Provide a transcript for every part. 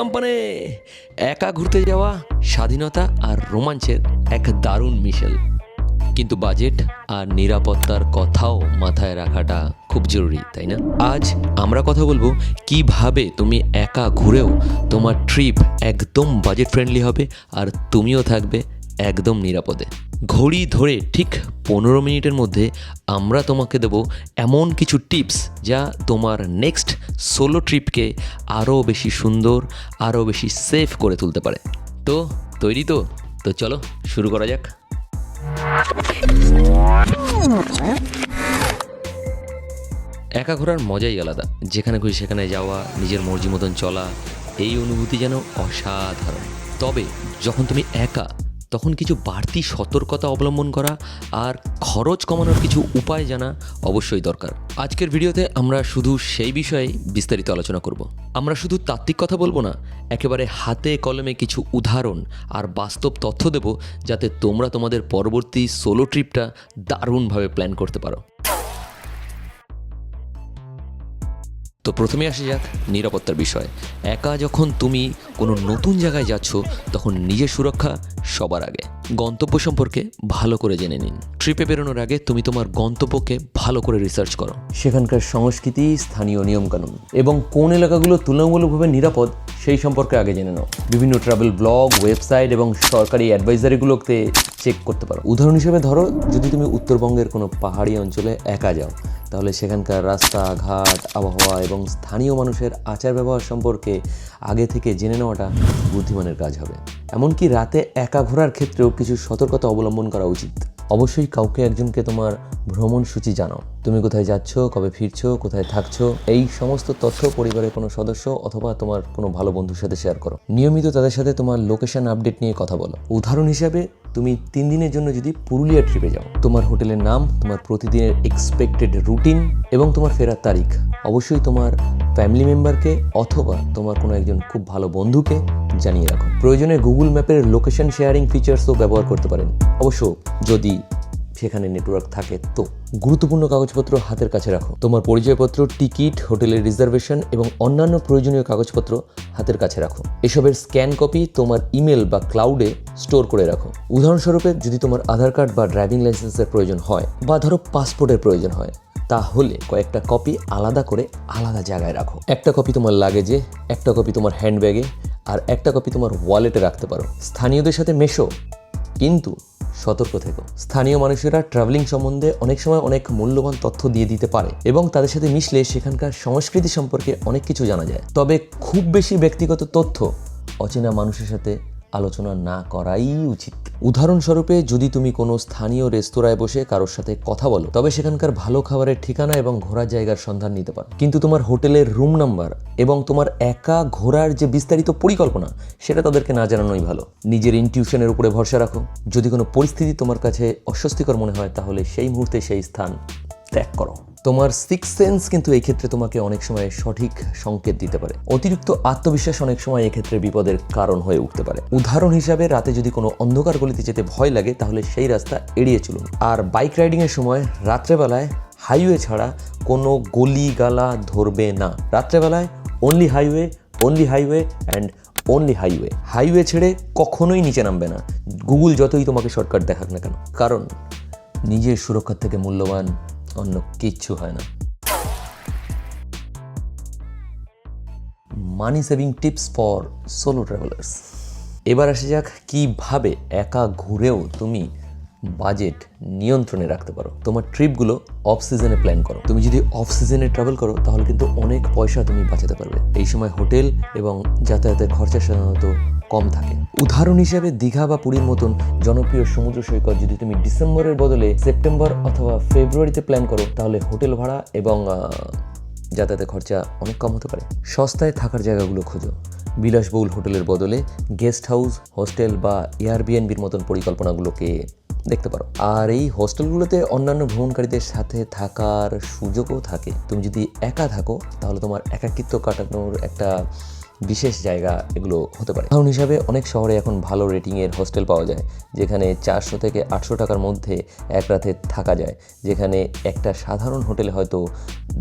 কাম্পানে একা ঘুরতে যাওয়া, স্বাধীনতা আর রোমাঞ্চের এক দারুণ মিশেল। কিন্তু বাজেট আর নিরাপত্তার কথাও মাথায় রাখাটা খুব জরুরি, তাই না? আজ আমরা কথা বলব, কীভাবে তুমি একা ঘুরেও তোমার ট্রিপ একদম বাজেট ফ্রেন্ডলি হবে আর তুমিও থাকবে একদম নিরাপদে। ঘড়ি ধরে ঠিক পনেরো মিনিটের মধ্যে আমরা তোমাকে দেব এমন কিছু টিপস যা তোমার নেক্সট সোলো ট্রিপকে আরও বেশি সুন্দর, আরও বেশি সেফ করে তুলতে পারে। তো, তৈরি তো? তো চলো, শুরু করা যাক। একা ঘোরার মজাই আলাদা। যেখানে খুশি সেখানে যাওয়া, নিজের মর্জি মতন চলা, এই অনুভূতি যেন অসাধারণ। তবে যখন তুমি একা তখন কিছু বাড়তি সতর্কতা অবলম্বন করা আর খরচ কমানোর কিছু উপায় জানা অবশ্যই দরকার। আজকের ভিডিওতে আমরা শুধু সেই বিষয়ে বিস্তারিত আলোচনা করব। আমরা শুধু তাত্ত্বিক কথা বলব না, একেবারে হাতে কলমে কিছু উদাহরণ আর বাস্তব তথ্য দেব যাতে তোমরা তোমাদের পরবর্তী সোলো ট্রিপটা দারুণভাবে প্ল্যান করতে পারো। তো প্রথমে আসে যাক নিরাপত্তার বিষয়। একা যখন তুমি কোনো নতুন জায়গায় যাচ্ছ, তখন নিজের সুরক্ষা সবার আগে। গন্তব্য সম্পর্কে ভালো করে জেনে নিন। ট্রিপে বেরোনোর আগে তুমি তোমার গন্তব্যকে ভালো করে রিসার্চ করো। সেখানকার সংস্কৃতি, স্থানীয় নিয়মকানুন এবং কোন এলাকাগুলো তুলনামূলকভাবে নিরাপদ, সেই সম্পর্কে আগে জেনে নাও। বিভিন্ন ট্রাভেল ব্লগ ওয়েবসাইট এবং সরকারি অ্যাডভাইজারিগুলোতে চেক করতে পারো। উদাহরণ হিসেবে ধরো, যদি তুমি উত্তরবঙ্গের কোনো পাহাড়ি অঞ্চলে একা যাও তাহলে সেখানকার রাস্তা, ঘাট, আবহাওয়া এবং স্থানীয় মানুষের আচার ব্যবহার সম্পর্কে আগে থেকে জেনে নেওয়াটা বুদ্ধিমানের কাজ হবে। এমনকি রাতে একা ঘোরার ক্ষেত্রেও কিছু সতর্কতা অবলম্বন করা উচিত। অবশ্যই কাউকে একজনকে তোমার ভ্রমণ সূচি জানাও তুমি কোথায় যাচ্ছ, কবে ফিরছো, কোথায় থাকছো, এই সমস্ত তথ্য পরিবারের কোনো সদস্য অথবা তোমার কোনো ভালো বন্ধুর সাথে শেয়ার করো। নিয়মিত তাদের সাথে তোমার লোকেশন আপডেট নিয়ে কথা বলো। উদাহরণ হিসাবে তুমি তিন দিনের জন্য যদি পুরুলিয়া ট্রিপে যাও, তোমার হোটেলের নাম, তোমার প্রতিদিনের এক্সপেক্টেড রুটিন এবং তোমার ফেরার তারিখ। অবশ্যই তোমার ফ্যামিলি মেম্বারকে অথবা তোমার কোনো একজন খুব ভালো বন্ধুকে জানিয়ে রাখো। প্রয়োজনে গুগল ম্যাপের লোকেশন শেয়ারিং ফিচার্সও ব্যবহার করতে পারেন। অবশ্য যদি সেখানে নেটওয়ার্ক থাকে তো। গুরুত্বপূর্ণ কাগজপত্র হাতের কাছে রাখো। তোমার পরিচয়পত্র, টিকিট, হোটেলের রিজার্ভেশন এবং অন্যান্য প্রয়োজনীয় কাগজপত্র হাতের কাছে রাখো। এসবের স্ক্যান কপি তোমার ইমেল বা ক্লাউডে স্টোর করে রাখো। উদাহরণস্বরূপে, যদি তোমার আধার কার্ড বা ড্রাইভিং লাইসেন্সের প্রয়োজন হয় বা ধরো পাসপোর্টের প্রয়োজন হয়, তাহলে কয়েকটা কপি আলাদা করে আলাদা জায়গায় রাখো। একটা কপি তোমার লাগেজে একটা কপি তোমার হ্যান্ডব্যাগে আর একটা কপি তোমার ওয়ালেটে রাখতে পারো। স্থানীয়দের সাথে মেশো। কিন্তু সতর্ক থেকো। স্থানীয় মানুষেরা ট্রাভেলিং সম্বন্ধে অনেক সময় অনেক মূল্যবান তথ্য দিয়ে দিতে পারে এবং তাদের সাথে মিশলে সেখানকার সংস্কৃতি সম্পর্কে অনেক কিছু জানা যায়। তবে খুব বেশি ব্যক্তিগত তথ্য অচেনা মানুষের সাথে আলোচনা না করাই উচিত। উদাহরণস্বরূপে, যদি তুমি কোনো স্থানীয় রেস্তোরাঁয় বসে কারোর সাথে কথা বলো, তবে সেখানকার ভালো খাবারের ঠিকানা এবং ঘোরার জায়গার সন্ধান নিতে পারো। কিন্তু তোমার হোটেলের রুম নাম্বার এবং তোমার একা ঘোরার যে বিস্তারিত পরিকল্পনা, সেটা তাদেরকে না জানানোই ভালো। নিজের ইনটিউশনের উপরে ভরসা রাখো। যদি কোনো পরিস্থিতি তোমার কাছে অস্বস্তিকর মনে হয়, তাহলে সেই মুহূর্তে সেই স্থান ত্যাগ করো। তোমার সিক্স সেন্স কিন্তু এই ক্ষেত্রে তোমাকে অনেক সময় সঠিক সংকেত দিতে পারে। অতিরিক্ত আত্মবিশ্বাস অনেক সময় এক্ষেত্রে বিপদের কারণ হয়ে উঠতে পারে। উদাহরণ হিসাবে, রাতে যদি কোনো অন্ধকার গলিতে যেতে ভয় লাগে, তাহলে সেই রাস্তা এড়িয়ে চলুন। আর বাইক রাইডিংয়ের সময়, রাত্রেবেলায় হাইওয়ে ছাড়া কোনো গলি গালা ধরবে না। রাত্রেবেলায় only highway only highway and only highway highway ছেড়ে কখনোই নিচে নামবে না। গুগল যতই তোমাকে শর্টকাট দেখাক না কেন। কারণ, নিজের সুরক্ষার থেকে মূল্যবান অন্য কিচ্ছু হয় না। Money saving tips for solo travellers এবার আসে যাক, কীভাবে একা ঘুরেও তুমি বাজেট নিয়ন্ত্রণে রাখতে পারো। তোমার ট্রিপগুলো অফ সিজনে প্ল্যান করো। তুমি যদি অফ সিজনে ট্রাভেল করো, তাহলে কিন্তু অনেক পয়সা তুমি বাঁচাতে পারবে। এই সময় হোটেল এবং যাতায়াতের খরচা সাধারণত কম থাকে। উদাহরণ হিসেবে দীঘা বা পুরীর মতন জনপ্রিয় সমুদ্র সৈকত যদি তুমি ডিসেম্বরের বদলে সেপ্টেম্বর অথবা ফেব্রুয়ারিতে প্ল্যান করো, তাহলে হোটেল ভাড়া এবং যাতায়াতের খরচা অনেক কম হতে পারে। সস্তায় থাকার জায়গাগুলো খোঁজো। বিলাসবহুল হোটেলের বদলে গেস্ট হাউস হোস্টেল বা এয়ারবিএনবির মতন পরিকল্পনাগুলোকে দেখতে পারো। আর এই হোস্টেলগুলোতে অন্যান্য ভ্রমণকারীদের সাথে থাকার সুযোগও থাকে। তুমি যদি একা থাকো, তাহলে তোমার একাকিত্ব কাটানোর একটা বিশেষ জায়গা এগুলো হতে পারে। উদাহরণ হিসাবে, অনেক শহরে এখন ভালো রেটিংয়ের হোস্টেল পাওয়া যায়, যেখানে চারশো থেকে আটশো টাকার মধ্যে এক রাতে থাকা যায়, যেখানে একটা সাধারণ হোটেলে হয়তো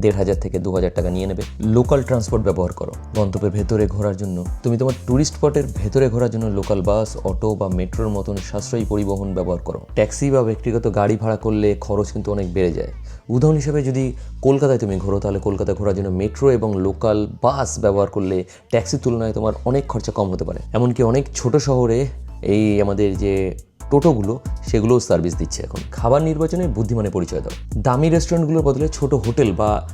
দেড় হাজার থেকে দু হাজার টাকা নিয়ে নেবে। লোকাল ট্রান্সপোর্ট ব্যবহার করো, গন্তব্যের ভেতরে ঘোরার জন্য। তুমি তোমার ট্যুরিস্ট স্পটের ভেতরে ঘোরার জন্য লোকাল বাস, অটো বা মেট্রোর মতন সাশ্রয়ী পরিবহন ব্যবহার করো। ট্যাক্সি বা ব্যক্তিগত গাড়ি ভাড়া করলে খরচ কিন্তু অনেক বেড়ে যায়। উদাহরণ হিসেবে যদি কলকাতায় তুমি ঘোরো, তাহলে কলকাতায় ঘোরার জন্য মেট্রো এবং লোকাল বাস ব্যবহার করলে ট্যাক্সির তুলনায় তোমার অনেক খরচা কম হতে পারে। এমনকি অনেক ছোট শহরে এই আমাদের যে টোটোগুলো সেগুলোও সার্ভিস দিচ্ছে এখন। খাবার নির্বাচনে বুদ্ধিমানের পরিচয় দাও। দামি রেস্টুরেন্টগুলোর বদলে ছোট হোটেল বা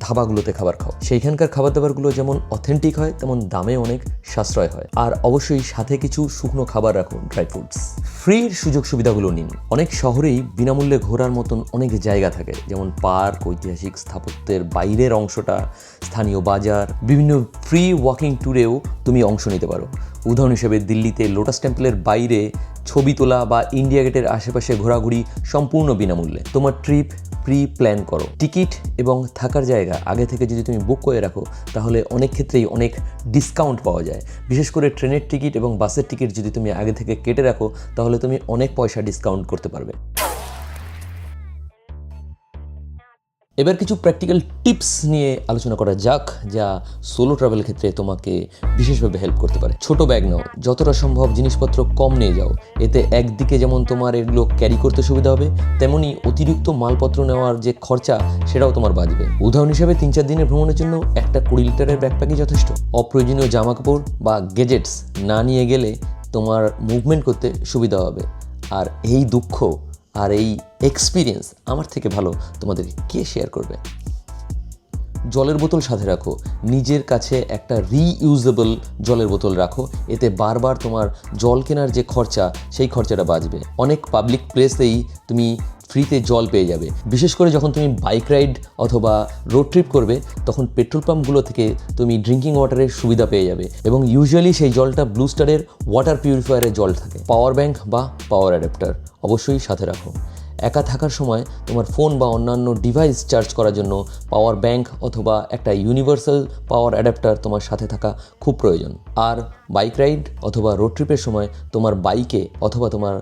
ধাবাগুলোতে খাবার খাও। সেইখানকার খাবার দাবারগুলো যেমন অথেন্টিক হয়, তেমন দামে অনেক সাশ্রয় হয়। আর অবশ্যই সাথে কিছু শুকনো খাবার রাখো ড্রাই ফ্রুটস ফ্রির সুযোগ সুবিধাগুলো নিন। অনেক শহরেই বিনামূল্যে ঘোরার মতন অনেক জায়গা থাকে। যেমন পার্ক, ঐতিহাসিক স্থাপত্যের বাইরের অংশটা, স্থানীয় বাজার, বিভিন্ন ফ্রি ওয়াকিং ট্যুরেও তুমি অংশ নিতে পারো। উদাহরণ হিসেবে দিল্লিতে লোটাস টেম্পলের বাইরে ছবি তোলা বা ইন্ডিয়া গেটের আশেপাশে ঘোরাঘুরি সম্পূর্ণ বিনামূল্যে। তোমার ট্রিপ প্রি প্ল্যান করো। টিকিট এবং থাকার জায়গা আগে থেকে যদি তুমি বুক করে রাখো, তাহলে অনেক ক্ষেত্রেই অনেক ডিসকাউন্ট পাওয়া যায়। বিশেষ করে ট্রেনের টিকিট এবং বাসের টিকিট যদি তুমি আগে থেকে কেটে রাখো, তাহলে তুমি অনেক পয়সা ডিসকাউন্ট করতে পারবে। এবার কিছু প্র্যাকটিক্যাল টিপস নিয়ে আলোচনা করা যাক, যা সোলো ট্রাভেল ক্ষেত্রে তোমাকে বিশেষভাবে হেল্প করতে পারে। ছোট ব্যাগ নাও, যতটা সম্ভব জিনিসপত্র কম নিয়ে যাও। এতে একদিকে যেমন তোমার এগুলো ক্যারি করতে সুবিধা হবে, তেমনি অতিরিক্ত মালপত্র নেওয়ার যে খরচা, সেটাও তোমার বাঁচবে। উদাহরণ হিসেবে তিন চার দিনের ভ্রমণের জন্য একটা কুড়ি লিটারের ব্যাকপ্যাকই যথেষ্ট। অপ্রয়োজনীয় জামা কাপড় বা গেজেটস না নিয়ে গেলে তোমার মুভমেন্ট করতে সুবিধা হবে। আর এই দুঃখ আর এই এক্সপিরিয়েন্স আমার থেকে ভালো তোমাদের কে শেয়ার করবে? জলের বোতল সাথে রাখো, নিজের কাছে একটা রিইউজেবল জলের বোতল রাখো, এতে বারবার তোমার জল কেনার যে খরচা, সেই খরচাটা বাঁচবে। অনেক পাবলিক প্লেসেই তুমি ফ্রিতে জল পেয়ে যাবে। বিশেষ করে যখন তুমি বাইক রাইড অথবা রোড ট্রিপ করবে, তখন পেট্রোল পাম্পগুলো থেকে তুমি ড্রিঙ্কিং ওয়াটারের সুবিধা পেয়ে যাবে এবং ইউজুয়ালি সেই জলটা ব্লু স্টারের ওয়াটার পিউরিফায়ারের জল থাকে, পাওয়ার ব্যাংক বা পাওয়ার অ্যাডাপ্টার। অবশ্যই সাথে রাখো। একা থাকার সময় তোমার ফোন বা অন্যান্য ডিভাইস চার্জ করার জন্য পাওয়ার ব্যাংক অথবা একটা ইউনিভার্সাল পাওয়ার অ্যাডাপ্টার তোমার সাথে থাকা খুব প্রয়োজন। আর বাইক রাইড অথবা রোড ট্রিপের সময় তোমার বাইকে অথবা তোমার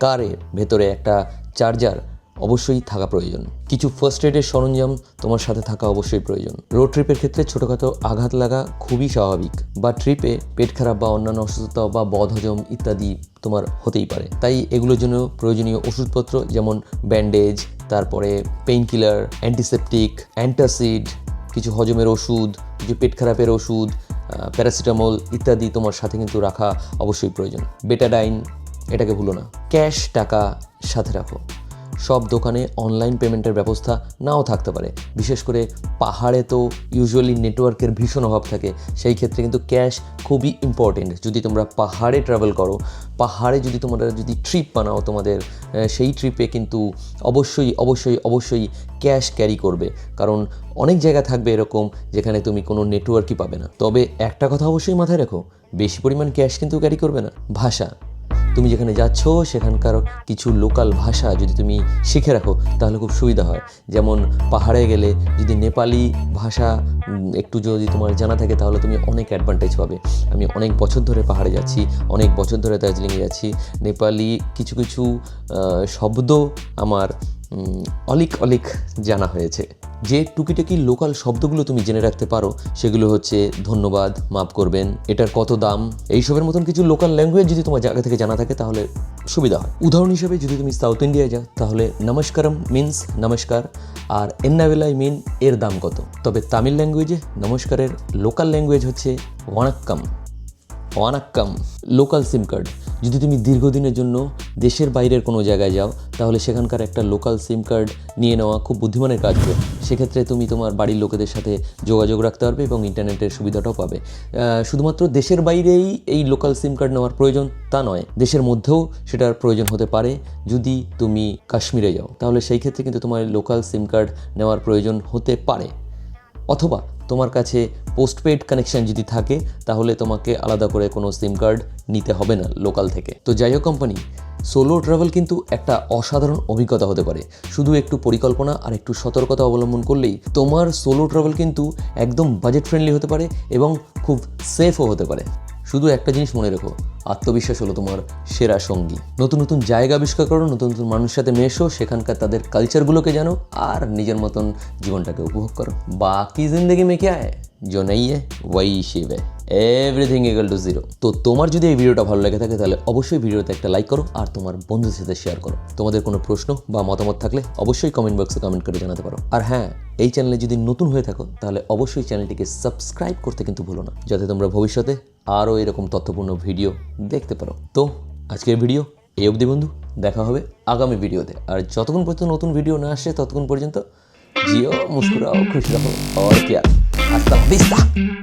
কারের ভেতরে একটা চার্জার অবশ্যই থাকা প্রয়োজন। কিছু ফার্স্ট এডের সরঞ্জাম তোমার সাথে থাকা অবশ্যই প্রয়োজন। রোড ট্রিপের ক্ষেত্রে ছোটোখাটো আঘাত লাগা খুবই স্বাভাবিক বা ট্রিপে পেট খারাপ বা অন্যান্য অসুস্থতা বা বদহজম ইত্যাদি তোমার হতেই পারে। তাই এগুলোর জন্য প্রয়োজনীয় ওষুধপত্র যেমন ব্যান্ডেজ তারপরে পেইন কিলার অ্যান্টিসেপটিক অ্যান্টাসিড কিছু হজমের ওষুধ, কিছু পেট খারাপের ওষুধ প্যারাসিটামল ইত্যাদি তোমার সাথে কিন্তু রাখা অবশ্যই প্রয়োজন। বেটাডাইন এটাকে ভুলো না। ক্যাশ টাকা সাথে রাখো। সব দোকানে অনলাইন পেমেন্টের ব্যবস্থা নাও থাকতে পারে। বিশেষ করে পাহাড়ে তো ইউজুয়ালি নেটওয়ার্কের ভীষণ অভাব থাকে, সেই ক্ষেত্রে কিন্তু ক্যাশ খুবই ইম্পর্টেন্ট যদি তোমরা পাহাড়ে ট্রাভেল করো, পাহাড়ে যদি তোমরা যদি ট্রিপ বানাও তোমাদের সেই ট্রিপে কিন্তু অবশ্যই অবশ্যই অবশ্যই ক্যাশ ক্যারি করবে। কারণ অনেক জায়গা থাকবে এরকম যেখানে তুমি কোনো নেটওয়ার্কই পাবে না। তবে একটা কথা অবশ্যই মাথায় রাখো, বেশি পরিমাণ ক্যাশ কিন্তু ক্যারি করবে না। ভাষা। তুমি যেখানে যাচ্ছ, সেখানকার কিছু লোকাল ভাষা যদি তুমি শিখে রাখো, তাহলে খুব সুবিধা হয়। যেমন পাহাড়ে গেলে যদি নেপালি ভাষা একটু যদি তোমার জানা থাকে, তাহলে তুমি অনেক অ্যাডভান্টেজ পাবে। আমি অনেক বছর ধরে পাহাড়ে যাচ্ছি, অনেক বছর ধরে দার্জিলিংয়ে যাচ্ছি। নেপালি কিছু কিছু শব্দ আমার অলিক অলিক জানা হয়েছে। যে টুকিটাকি লোকাল শব্দগুলো তুমি জেনে রাখতে পারো, সেগুলো হচ্ছে ধন্যবাদ, মাফ করবেন, এটার কত দাম, এইসবের মতন কিছু লোকাল ল্যাঙ্গুয়েজ যদি তোমার জায়গা থেকে জানা থাকে তাহলে সুবিধা হয়। উদাহরণ হিসেবে যদি তুমি সাউথ ইন্ডিয়ায় যাও, তাহলে নমস্কারম মিন্স নমস্কার, আর এন্নাবেলাই মিন এর দাম কত। তবে তামিল ল্যাঙ্গুয়েজে নমস্কারের লোকাল ল্যাঙ্গুয়েজ হচ্ছে ওয়ানাক্কাম। ওয়ানাক্কাম লোকাল সিম কার্ড যদি তুমি দীর্ঘদিনের জন্য দেশের বাইরের কোনো জায়গায় যাও, তাহলে সেখানকার একটা লোকাল সিম কার্ড নিয়ে নেওয়া খুব বুদ্ধিমানের কাজ হবে সেক্ষেত্রে তুমি তোমার বাড়ির লোকেদের সাথে যোগাযোগ রাখতে পারবে এবং ইন্টারনেটের সুবিধাটাও পাবে। শুধুমাত্র দেশের বাইরেই এই লোকাল সিম কার্ড নেওয়ার প্রয়োজন তা নয়, দেশের মধ্যেও সেটার প্রয়োজন হতে পারে যদি তুমি কাশ্মীরে যাও। তাহলে সেই ক্ষেত্রে কিন্তু তোমার লোকাল সিম কার্ড নেওয়ার প্রয়োজন হতে পারে। অথবা তোমার কাছে পোস্টপেড কানেকশন যদি থাকে, তাহলে তোমাকে আলাদা করে কোনো সিম কার্ড নিতে হবে না লোকাল থেকে। তো যাই হোক কোম্পানি সোলো ট্রাভেল কিন্তু একটা অসাধারণ অভিজ্ঞতা হতে পারে। শুধু একটু পরিকল্পনা আর একটু সতর্কতা অবলম্বন করলেই তোমার সোলো ট্রাভেল কিন্তু একদম বাজেট ফ্রেন্ডলি হতে পারে এবং খুব সেফও হতে পারে। শুধু একটা জিনিস মনে রেখো, আত্মবিশ্বাস হলো তোমার সেরা সঙ্গী। নতুন নতুন জায়গা আবিষ্কার করো, নতুন নতুন মানুষের সাথে মেশো, সেখানকার তাদের কালচারগুলোকে জানো আর নিজের মতন জীবনটাকে উপভোগ করো। বাকি জিন্দগি মে আয়। জনাইয়ে ওয়াই শিবে এভরিথিং ইকাল টু জিরো তো তোমার যদি এই ভিডিওটা ভালো লেগে থাকে, তাহলে অবশ্যই ভিডিওতে একটা লাইক করো আর তোমার বন্ধুদের সাথে শেয়ার করো। তোমাদের কোনো প্রশ্ন বা মতামত থাকলে অবশ্যই কমেন্ট বক্সে কমেন্ট করে জানাতে পারো। আর হ্যাঁ এই চ্যানেলে যদি নতুন হয়ে থাকো, তাহলে অবশ্যই চ্যানেলটিকে সাবস্ক্রাইব করতে কিন্তু ভুলো না, যাতে তোমরা ভবিষ্যতে আরও এরকম তথ্যপূর্ণ ভিডিও দেখতে পারো। তো, আজকের ভিডিও এই অবধি বন্ধু, দেখা হবে আগামী ভিডিওতে আর যতক্ষণ পর্যন্ত নতুন ভিডিও না আসে, ততক্ষণ পর্যন্ত জিও মুস্কুরাও খুশি রাখো আর? vista